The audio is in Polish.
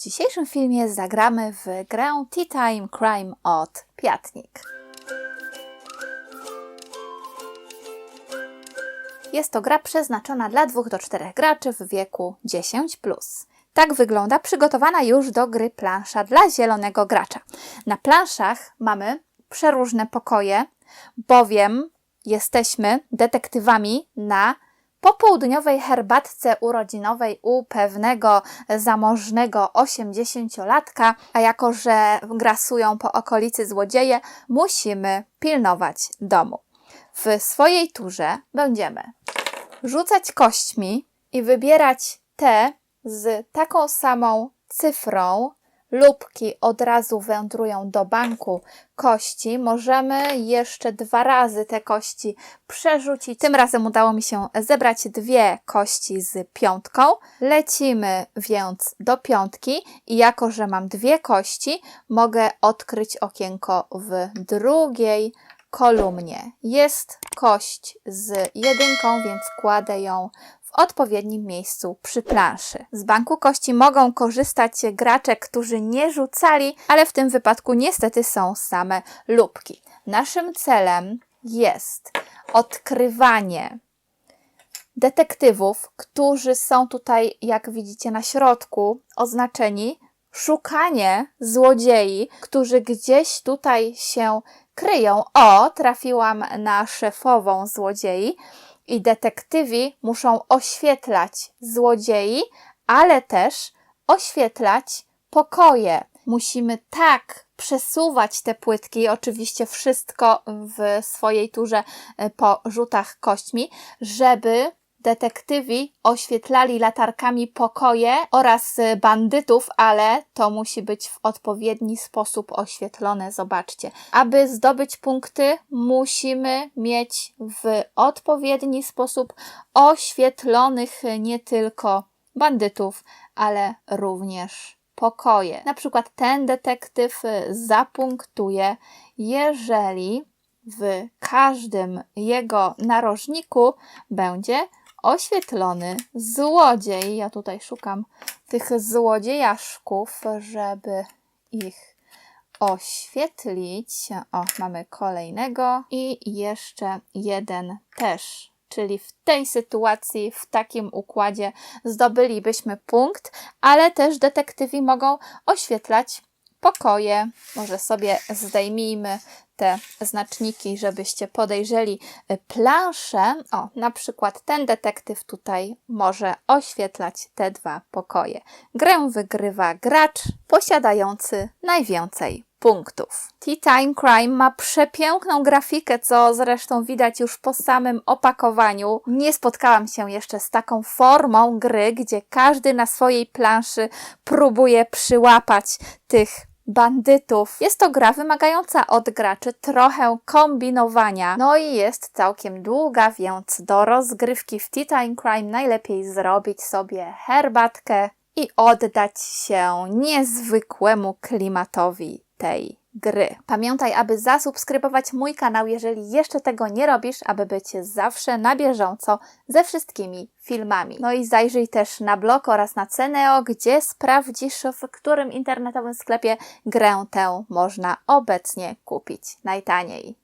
W dzisiejszym filmie zagramy w grę Tea Time Crime od Piatnik. Jest to gra przeznaczona dla 2 do 4 graczy w wieku 10. Tak wygląda przygotowana już do gry plansza dla zielonego gracza. Na planszach mamy przeróżne pokoje, bowiem jesteśmy detektywami na popołudniowej herbatce urodzinowej u pewnego zamożnego 80-latka, a jako że grasują po okolicy złodzieje, musimy pilnować domu. W swojej turze będziemy rzucać kośćmi i wybierać te z taką samą cyfrą. Lubki od razu wędrują do banku kości. Możemy jeszcze dwa razy te kości przerzucić. Tym razem udało mi się zebrać dwie kości z piątką. Lecimy więc do piątki i jako, że mam dwie kości, mogę odkryć okienko w drugiej kolumnie. Jest kość z jedynką, więc kładę ją w odpowiednim miejscu przy planszy. Z banku kości mogą korzystać gracze, którzy nie rzucali, ale w tym wypadku niestety są same lubki. Naszym celem jest odkrywanie detektywów, którzy są tutaj, jak widzicie na środku, oznaczeni. Szukanie złodziei, którzy gdzieś tutaj się kryją. O, trafiłam na szefową złodziei i detektywi muszą oświetlać złodziei, ale też oświetlać pokoje. Musimy tak przesuwać te płytki, oczywiście wszystko w swojej turze e, po rzutach kośćmi, żeby detektywi oświetlali latarkami pokoje oraz y, bandytów, ale to musi być w odpowiedni sposób oświetlone. Zobaczcie. Aby zdobyć punkty, musimy mieć w odpowiedni sposób oświetlonych nie tylko bandytów, ale również pokoje. Na przykład ten detektyw y, zapunktuje, jeżeli w każdym jego narożniku będzie oświetlony złodziej. Ja tutaj szukam tych złodziejaszków, żeby ich oświetlić. O, mamy kolejnego i jeszcze jeden też. Czyli w tej sytuacji, w takim układzie zdobylibyśmy punkt, ale też detektywi mogą oświetlać pokoje. Może sobie zdejmijmy te znaczniki, żebyście podejrzeli y, planszę. O, na przykład ten detektyw tutaj może oświetlać te dwa pokoje. Grę wygrywa gracz posiadający najwięcej punktów. Tea Time Crime ma przepiękną grafikę, co zresztą widać już po samym opakowaniu. Nie spotkałam się jeszcze z taką formą gry, gdzie każdy na swojej planszy próbuje przyłapać tych bandytów. Jest to gra wymagająca od graczy trochę kombinowania. No i jest całkiem długa, więc do rozgrywki w Tea Time Crime najlepiej zrobić sobie herbatkę i oddać się niezwykłemu klimatowi tej gry. Pamiętaj, aby zasubskrybować mój kanał, jeżeli jeszcze tego nie robisz, aby być zawsze na bieżąco ze wszystkimi filmami. No i zajrzyj też na blog oraz na Ceneo, gdzie sprawdzisz, w którym internetowym sklepie grę tę można obecnie kupić najtaniej.